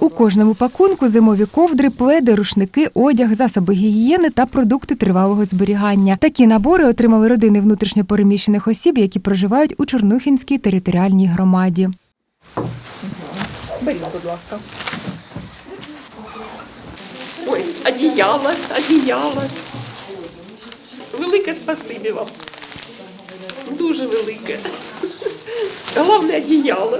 У кожному пакунку зимові ковдри, пледи, рушники, одяг, засоби гігієни та продукти тривалого зберігання. Такі набори отримали родини внутрішньопереміщених осіб, які проживають у Чорнухінській територіальній громаді. Беріть, будь ласка. Ой, одіяло, одіяло. Велике спасибі вам. Дуже велике. Головне одіяло.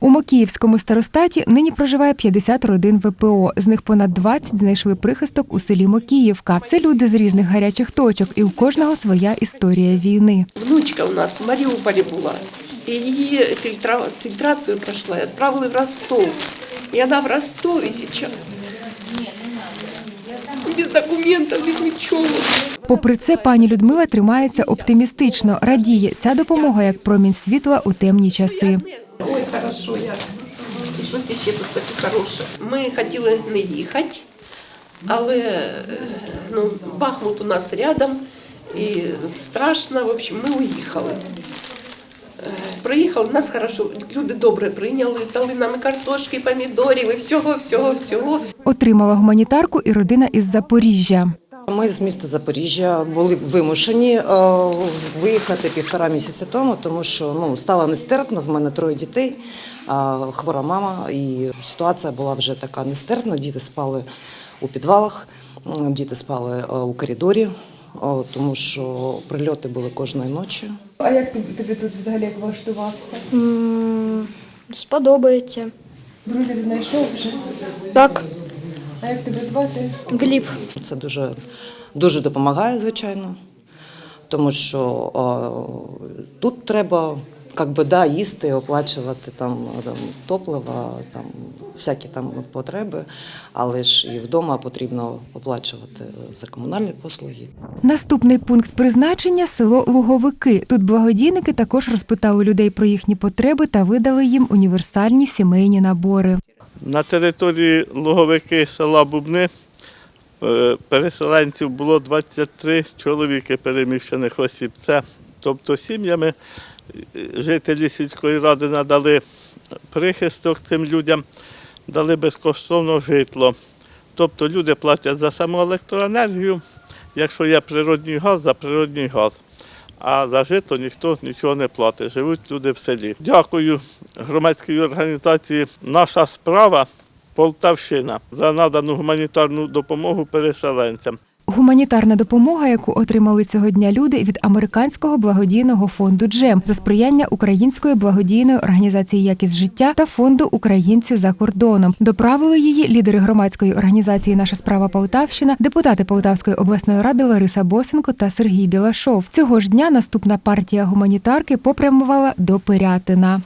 У Макіївському старостаті нині проживає 50 родин ВПО. З них понад 20 знайшли прихисток у селі Мокіївка. Це люди з різних гарячих точок, і у кожного своя історія війни. Внучка у нас в Маріуполі була. І її фільтра... фільтрацію пройшла, відправили в Ростов. І вона в Ростові зараз. Без документів, без нічого. Попри це, пані Людмила тримається оптимістично, радіє. Ця допомога як промінь світла у темні часи. Хорошо, я. І щось ще тут таке хороше. Ми хотіли не їхати, але ну, Бахмут у нас рядом і страшно. В общем, ми уїхали. Е, Приїхали, нас хорошо, люди добре прийняли, дали нам картошки, помідорів, і всього, всього, всього. Отримала гуманітарку і родина із Запоріжжя. Ми з міста Запоріжжя були вимушені е, виїхати півтора місяця тому, тому що ну стало нестерпно. В мене троє дітей, хвора мама, і ситуація була вже така нестерпна. Діти спали у підвалах, діти спали е, у коридорі, е, тому що прильоти були кожної ночі. А як тобі, тобі тут взагалі як влаштувався? М, Сподобається. Друзів знайшов вже. Так, А як тебе звати? Гліб. Це дуже, дуже допомагає, звичайно, тому що е, тут треба як би, да, їсти, оплачувати там, там, топливо, там, всякі там потреби, але ж і вдома потрібно оплачувати за комунальні послуги. Наступний пункт призначення село Луговики. Тут благодійники також розпитали людей про їхні потреби та видали їм універсальні сімейні набори. На території Луговики села Бубни е, переселенців було 23 чоловіки переміщених осіб. Це тобто сім'ями е, жителі сільської ради надали прихисток цим людям, дали безкоштовно житло. Тобто люди платять за саму електроенергію, якщо є природний газ, за природний газ. А за жито ніхто нічого не платить. Живуть люди в селі. Дякую громадській організації Наша справа Полтавщина за надану гуманітарну допомогу переселенцям. Гуманітарна допомога, яку отримали цього дня люди від американського благодійного фонду Джем за сприяння української благодійної організації Якість життя та фонду Українці за кордоном. Доправили її лідери громадської організації Наша справа Полтавщина, депутати Полтавської обласної ради Лариса Босенко та Сергій Білашов. Цього ж дня наступна партія гуманітарки попрямувала до Пирятина.